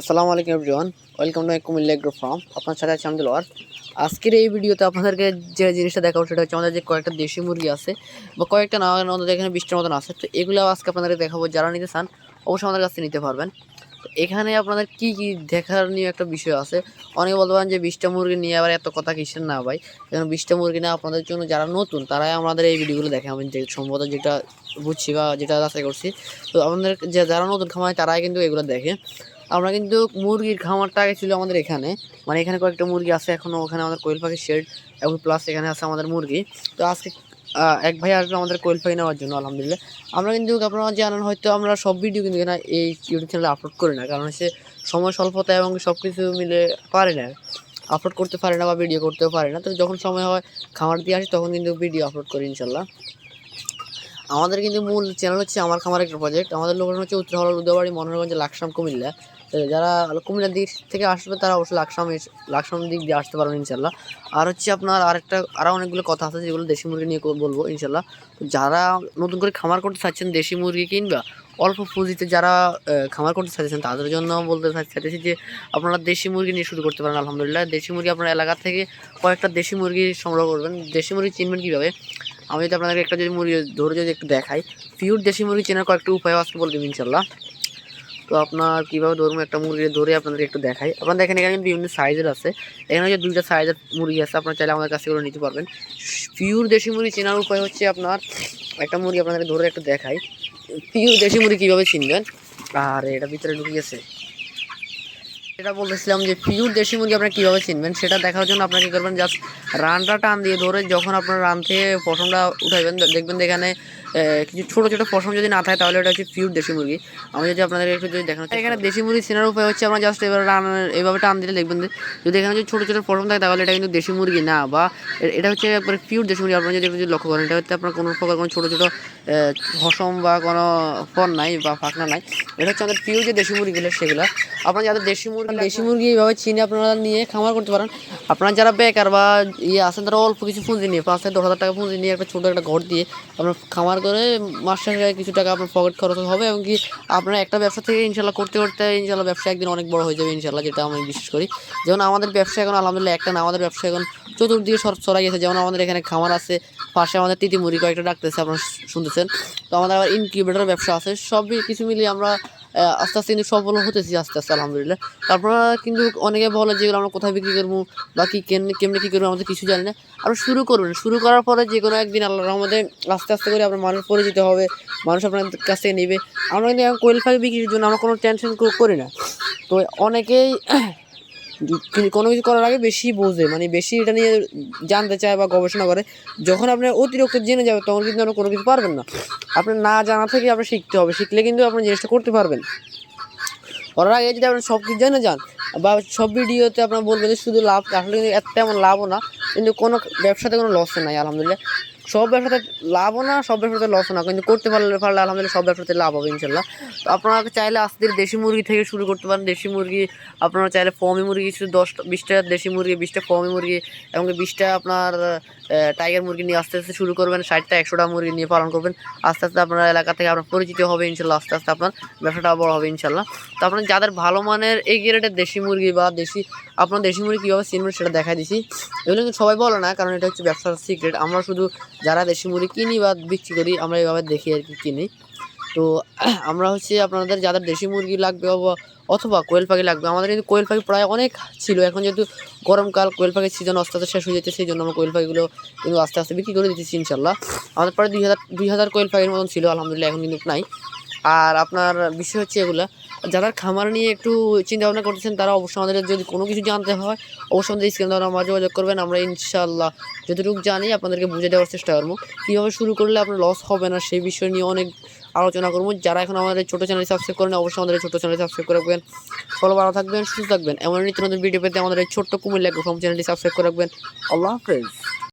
আসসালামু আলাইকুম everyone welcome to Comilla agro farm আপনার সাথে আছে আমদুল ওয়ার আজকের এই ভিডিওতে আপনাদেরকে যে জিনিসটা দেখাবো সেটা হচ্ছে আমাদের যে কয়েকটা দেশি মুরগি আছে বা কয়েকটা না আমাদের এখানে বৃষ্টির মতন আছে। তো এগুলো আজকে আপনাদেরকে দেখাবো। যারা নিতে চান, অবশ্যই আমাদের কাছে নিতে পারবেন। তো এখানে আপনাদের কি কি দেখার নিয়ে একটা বিষয় আছে? অনেকে বলতে পারেন যে বিশটা মুরগি নিয়ে আবার এত কথা কিসের না ভাই? কারণ বিশটা মুরগি না আপনাদের জন্য যারা নতুন, তারাই আমাদের এই ভিডিওগুলো দেখে। আমি যে সম্ভবত যেটা বুঝছি বা যেটা যাচাই করছি, তো আমাদের যে যারা নতুন খামায় তারাই কিন্তু এগুলো দেখে। আমরা কিন্তু মুরগির খামারটা আগে ছিল আমাদের এখানে। মানে এখানে কয়েকটা মুরগি আছে এখনও ওখানে আমাদের কোয়েল পাখির শেড এবং প্লাস এখানে আছে আমাদের মুরগি। তো আজকে এক ভাই আসবে আমাদের কোয়েল পাখি নেওয়ার জন্য, আলহামদুলিল্লাহ। আমরা কিন্তু আপনারা জানেন, হয়তো আমরা সব ভিডিও কিন্তু এখানে এই ইউটিউব চ্যানেলে আপলোড করি না, কারণ হচ্ছে সময়, স্বল্পতা এবং সব কিছু মিলে পারে না। আপলোড করতে পারে না বা ভিডিও করতেও পারে না। তো যখন সময় হয়, খামার দিয়ে আসি, তখন কিন্তু ভিডিও আপলোড করি, ইনশাল্লাহ। আমাদের কিন্তু মূল চ্যানেল হচ্ছে আমার খামার একটা প্রজেক্ট আমাদের লোকেশন হচ্ছে উত্তর হল উদয়বাড়ি মনোরগঞ্জ লাকসাম, কুমিল্লা। যারা কুমিল্লার দিক থেকে আসবে, তারা অবশ্যই লাকসাম লাকসাম দিক দিয়ে আসতে পারবেন ইনশাল্লাহ আর হচ্ছে আপনার আরেকটা আরও অনেকগুলো কথা আছে যেগুলো দেশি মুরগি নিয়ে বলব ইনশাল্লাহ যারা নতুন করে খামার করতে চাচ্ছেন, দেশি মুরগি কিংবা অল্প পুঁজিতে যারা খামার করতে চাইছেন তাদের জন্য বলতে চাই- চাইতেছি যে আপনারা দেশি মুরগি নিয়ে শুরু করতে পারেন, আলহামদুলিল্লাহ। দেশি মুরগি আপনার এলাকা থেকে কয়েকটা দেশি মুরগি সংগ্রহ করবেন। দেশি মুরগি চিনবেন কীভাবে? আমি যদি আপনাদেরকে একটা যদি মুরগি ধরে যদি একটু দেখাই পিওর দেশি মুরগি চেনার কয়েকটা উপায় আজকে বলে দেবেন ইনশাল্লাহ। তো আপনার কীভাবে ধরুন একটা মুরগি ধরে আপনাদেরকে একটু দেখাই। আপনারা দেখেন এখানে কিন্তু বিভিন্ন সাইজের আছে। এখানে হচ্ছে দুইটা সাইজের মুরগি আছে, আপনারা চাইলে আমাদের কাছে করে নিতে পারবেন। পিওর দেশি মুরগি চেনার উপায় হচ্ছে আপনার একটা মুরগি আপনাদেরকে ধরে একটু দেখাই। পিওর দেশি মুরগি কীভাবে চিনবেন? আর, এটা ভিতরে ঢুকিয়েছে সেটা বলতেছিলাম যে পিওর দেশি মুরগি আপনারা কীভাবে চিনবেন? সেটা দেখার জন্য আপনারা কী করবেন জাস্ট রানটা টান দিয়ে ধরে যখন আপনার রান থেকে পশমটা উঠাইবেন, দেখবেন এখানে কিছু ছোটো ছোটো পশম যদি না থাকে তাহলে এটা হচ্ছে পিওর দেশি মুরগি। আমি যদি আপনাদের একটু যদি দেখানো এখানে দেশি মুরগি চেনার উপায় হচ্ছে আমরা জাস্ট এবার রান এইভাবে টান দিলে দেখবেন যদি এখানে যদি ছোটো ছোটো পশম থাকে তাহলে এটা কিন্তু দেশি মুরগি না বা এটা হচ্ছে একবারে পিওর দেশি মুরগি। আপনারা যদি একটু যদি লক্ষ্য করেন এটা হচ্ছে আপনার কোনো প্রকার কোনো ছোটো ছোটো হসম বা কোনো ফন নাই বা ফাঁকনা নাই। এটা হচ্ছে আমাদের পিওর যে দেশি মুরগিগুলো সেগুলো। আপনারা যাদের দেশি মুরগি দেশি মুরগি এইভাবে চিনে আপনারা নিয়ে খামার করতে পারেন। আপনারা যারা বেকার বা ইয়ে আছেন তারা অল্প কিছু পুঁজি নিয়ে পাঁচ থেকে দশ হাজার টাকা পুঁজি নিয়ে একটা ছোটো একটা ঘর দিয়ে আপনার খামার করে মাস কিছু টাকা আপনার পকেট খরচ হবে এবং কি আপনার একটা ব্যবসা থেকে ইনশাল্লাহ করতে করতে ইনশাল্লাহ ব্যবসা একদিন অনেক বড় হয়ে যাবে ইনশাল্লাহ যেটা আমি বিশ্বাস করি। যেমন আমাদের ব্যবসা এখন আলহামদুলিল্লাহ একটা না, আমাদের ব্যবসা এখন চতুর্দিকে সর গেছে। যেমন আমাদের এখানে খামার আছে, পাশে আমাদের তিতিমুড়ি কয়েকটা ডাকতেছে, আপনারা শুনতেছেন। তো আমাদের আবার ইনকিউবেটার ব্যবসা আছে, সবই কিছু মিলিয়ে আমরা আস্তে আস্তে কিন্তু সফল হতেছি, আস্তে আস্তে আলহামদুলিল্লাহ। তারপর কিন্তু অনেকে বলে যেগুলো আমরা কোথায় বিক্রি করব বা কি কেমনে কেমনে কী করব আমাদের কিছু জানি না। আরও শুরু করবেন শুরু করার পরে যে কোনো একদিন আল্লাহ আমাদের আস্তে আস্তে করে আপনার মানুষ পরিচিত হবে, মানুষ আপনার কাছ থেকে নেবে। আমরা কিন্তু কোয়েল পাখি বিক্রির জন্য আমরা কোনো টেনশন করি না। তো অনেকেই কোনো কিছু করার আগে বেশি বোঝে মানে বেশি এটা নিয়ে জানতে চায় বা গবেষণা করে। যখন আপনি অতিরিক্ত জেনে যাবে, তখন কিন্তু আপনি কোনো কিছু পারবেন না। আপনার না জানা থেকে আপনার শিখতে হবে, শিখলে কিন্তু আপনি জিনিসটা করতে পারবেন। করার আগে যদি আপনি সব কিছু জেনে যান, বা সব ভিডিওতে আপনার বলবেন যে শুধু লাভ, আসলে কিন্তু এত তেমন লাভও না, কিন্তু কোনো ব্যবসাতে কোনো লস নাই, আলহামদুলিল্লাহ। সব ব্যবসাতে লাভও না, সব ব্যবসাতে লসও না। কিন্তু করতে পারলে পারলে আলহামদুলিল্লাহ সব ব্যবসাতে লাভ হবে ইনশাল্লাহ। তো আপনারা চাইলে আস্তে দেশি মুরগি থেকে শুরু করতে পারেন। দেশি মুরগি, আপনারা চাইলে ফর্মি মুরগি, শুধু দশটা বিশটা দেশি মুরগি বিশটা ফর্মি মুরগি এবং বিশটা আপনার টাইগার মুরগি নিয়ে আস্তে আস্তে শুরু করবেন ষাটটা একশোটা মুরগি নিয়ে পালন করবেন। আস্তে আস্তে আপনার এলাকা থেকে আপনার পরিচিত হবে ইনশাল্লাহ, আস্তে আস্তে আপনার ব্যবসাটা বড় হবে ইনশাল্লাহ। তো আপনার যাদের ভালো মানের এই গ্রেডের দেশি মুরগি বা দেশি, আপনার দেশি মুরগি কীভাবে চিনবেন সেটা দেখা দিছি। এগুলো কিন্তু সবাই বলে না, কারণ এটা হচ্ছে ব্যবসার সিক্রেট আমরা শুধু যারা দেশি মুরগি কিনি বা বিক্রি করি, আমরা এইভাবে দেখি আর কি কিনি। তো, আমরা হচ্ছে আপনাদের যাদের দেশি মুরগি লাগবে অথবা কোয়েল পাখি লাগবে, আমাদের কিন্তু কোয়েল পাখি প্রায় অনেক ছিল। এখন যেহেতু গরমকাল, কোয়েল পাখির সিজন আস্তে আস্তে শেষ হয়ে যাচ্ছে সেই জন্য আমরা কোয়েল পাখিগুলো কিন্তু আস্তে আস্তে বিক্রি করে দিতেছি ইনশাল্লাহ। আমাদের প্রায় দুই হাজার দুই হাজার কোয়েল পাখির মতন ছিল, আলহামদুলিল্লাহ, এখন কিন্তু নাই। আর আপনার বিষয় হচ্ছে এগুলা। যারা খামার নিয়ে একটু চিন্তা ভাবনা করতেছেন, তারা অবশ্যই আমাদের যদি কোনো কিছু জানতে হয়, অবশ্যই আমাদের স্ক্রিন দ্বারা আমার যোগাযোগ করবেন। আমরা ইনশাল্লাহ যতটুকু জানি আপনাদেরকে বুঝে দেওয়ার চেষ্টা করব। কীভাবে শুরু করলে আপনার লস হবে না, সেই বিষয় নিয়ে অনেক আলোচনা করব। যারা এখন আমাদের ছোটো চ্যানেল সাবস্ক্রাইব করেন অবশ্যই আমাদের ছোটো চ্যানেল সাবস্ক্রাইব করে রাখবেন। ফলো ভালো থাকবেন, সুস্থ থাকবেন। এমন নিত্য নতুন ভিডিও পেতে আমাদের ছোট্ট কুমিল্লা গ্রুপ চ্যানেলটি সাবস্ক্রাইব করে রাখবেন। আল্লাহ হাফেজ।